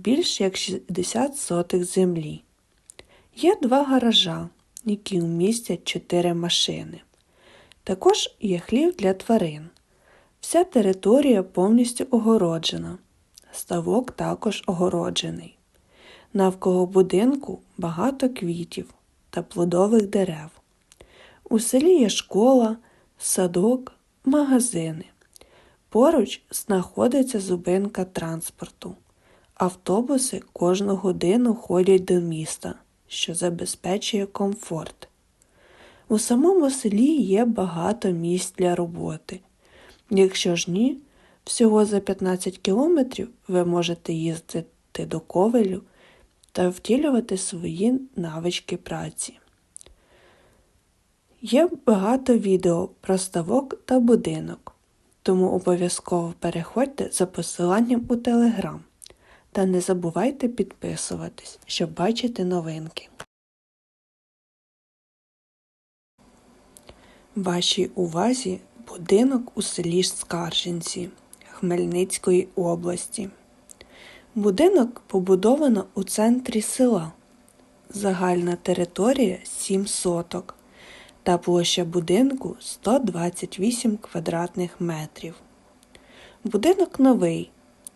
більш як 60 сотих землі. Є два гаража, які вмістять 4 машини. Також є хлів для тварин. Вся територія повністю огороджена. Ставок також огороджений. Навколо будинку багато квітів та плодових дерев. У селі є школа, садок, магазини. Поруч знаходиться зупинка транспорту. Автобуси кожну годину ходять до міста, що забезпечує комфорт. У самому селі є багато місць для роботи. Якщо ж ні, всього за 15 кілометрів ви можете їздити до ковелю та втілювати свої навички праці. Є багато відео про ставок та будинок, тому обов'язково переходьте за посиланням у Телеграм. Та не забувайте підписуватись, щоб бачити новинки. Вашій увазі будинок у селі Скаржинці Хмельницької області. Будинок побудовано у центрі села. Загальна територія 7 соток та площа будинку 128 квадратних метрів. Будинок новий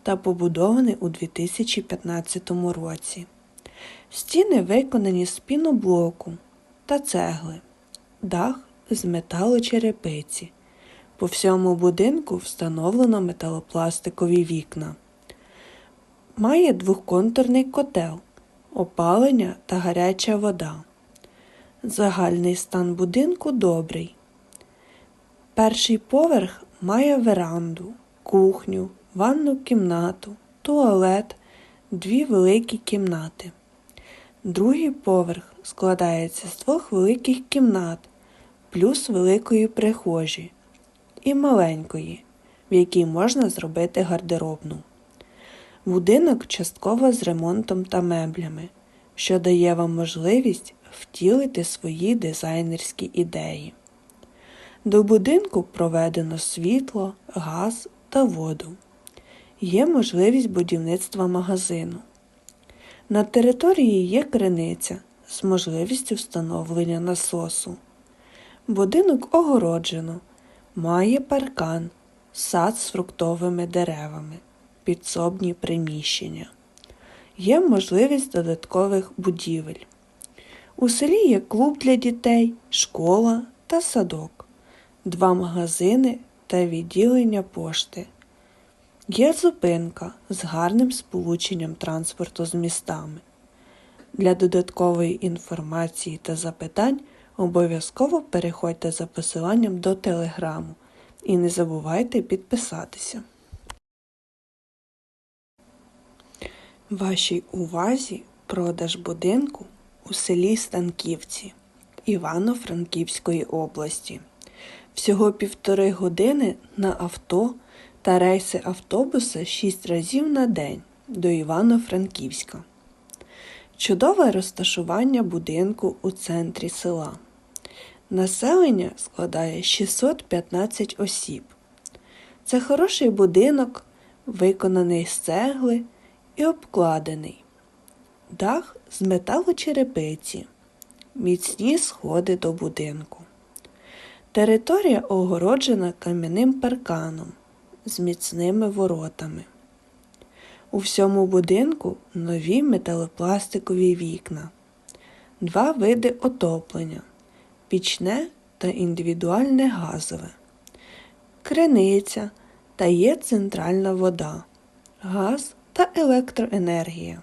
та побудований у 2015 році. Стіни виконані з піноблоку та цегли, дах з металочерепиці. По всьому будинку встановлено металопластикові вікна. Має двохконтурний котел, опалення та гаряча вода. Загальний стан будинку добрий. Перший поверх має веранду, кухню, ванну кімнату, туалет, дві великі кімнати. Другий поверх складається з двох великих кімнат, плюс великої прихожі і маленької, в якій можна зробити гардеробну. Будинок частково з ремонтом та меблями, що дає вам можливість втілити свої дизайнерські ідеї. До будинку проведено світло, газ та воду. Є можливість будівництва магазину. На території є криниця з можливістю встановлення насосу. Будинок огороджено, має паркан, сад з фруктовими деревами, підсобні приміщення. Є можливість додаткових будівель. У селі є клуб для дітей, школа та садок, два магазини та відділення пошти. Є зупинка з гарним сполученням транспорту з містами. Для додаткової інформації та запитань обов'язково переходьте за посиланням до телеграму і не забувайте підписатися. Вашій увазі продаж будинку у селі Станківці Івано-Франківської області. Всього півтори години на авто та рейси автобуса 6 разів на день до Івано-Франківська. Чудове розташування будинку у центрі села. Населення складає 615 осіб. Це хороший будинок, виконаний з цегли і обкладений. Дах з металочерепиці, міцні сходи до будинку. Територія огороджена кам'яним парканом з міцними воротами. У всьому будинку нові металопластикові вікна. два види отоплення пічне та індивідуальне газове, криниця та є центральна вода, газ та електроенергія.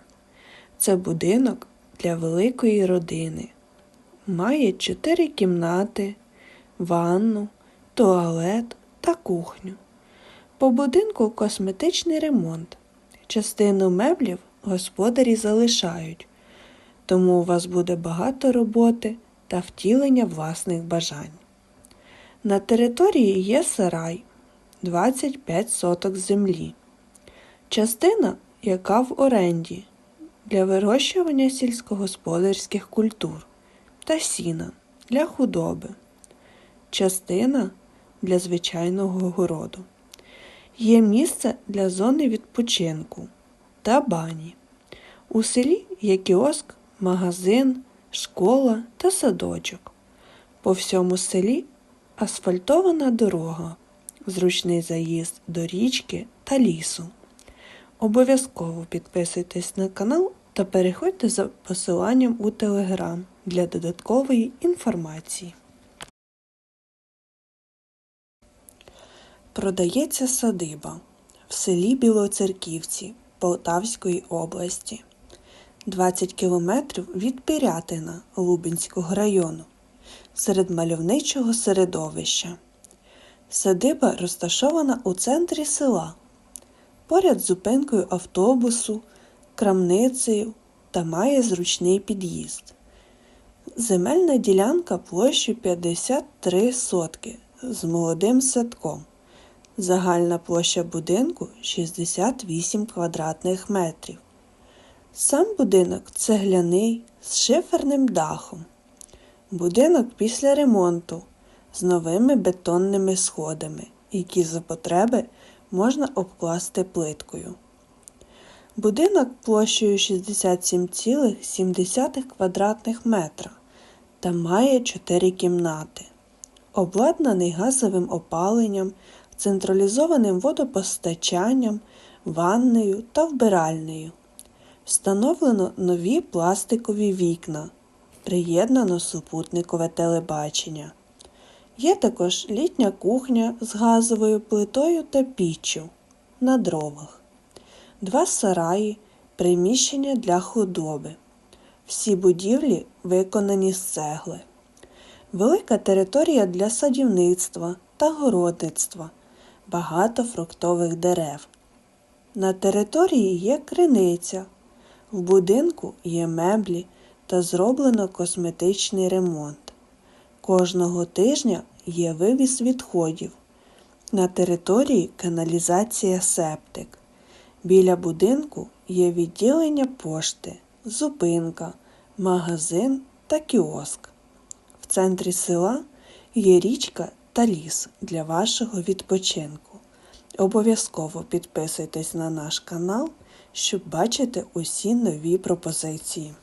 Це будинок для великої родини. Має чотири кімнати, ванну, туалет та кухню. По будинку косметичний ремонт. Частину меблів господарі залишають, тому у вас буде багато роботи та втілення власних бажань. На території є сарай 25 соток землі. Частина, яка в оренді для вирощування сільськогосподарських культур та сіна для худоби, частина для звичайного городу. Є місце для зони відпочинку та бані. У селі є кіоск, магазин, школа та садочок. По всьому селі асфальтована дорога, зручний заїзд до річки та лісу. Обов'язково підписуйтесь на канал та переходьте за посиланням у телеграм для додаткової інформації. Продається садиба в селі Білоцерківці Полтавської області, 20 кілометрів від Пірятина Лубенського району, серед мальовничого середовища. Садиба розташована у центрі села, поряд з зупинкою автобусу, крамницею та має зручний під'їзд. Земельна ділянка площею 53 сотки з молодим садком. Загальна площа будинку 68 квадратних метрів. Сам будинок цегляний з шиферним дахом. Будинок після ремонту з новими бетонними сходами, які за потреби можна обкласти плиткою. Будинок площею 67,7 квадратних метра та має 4 кімнати, обладнаний газовим опаленням централізованим водопостачанням, ваннею та вбиральнею. Встановлено нові пластикові вікна, приєднано супутникове телебачення. Є також літня кухня з газовою плитою та піччю на дровах, два сараї, приміщення для худоби. Всі будівлі виконані з цегли. Велика територія для садівництва та городництва багато фруктових дерев. На території є криниця, в будинку є меблі та зроблено косметичний ремонт. Кожного тижня є вивіз відходів. На території каналізація септик. Біля будинку є відділення пошти, зупинка, магазин та кіоск. В центрі села є річка та ліс для вашого відпочинку. Обов'язково підписуйтесь на наш канал, щоб бачити усі нові пропозиції.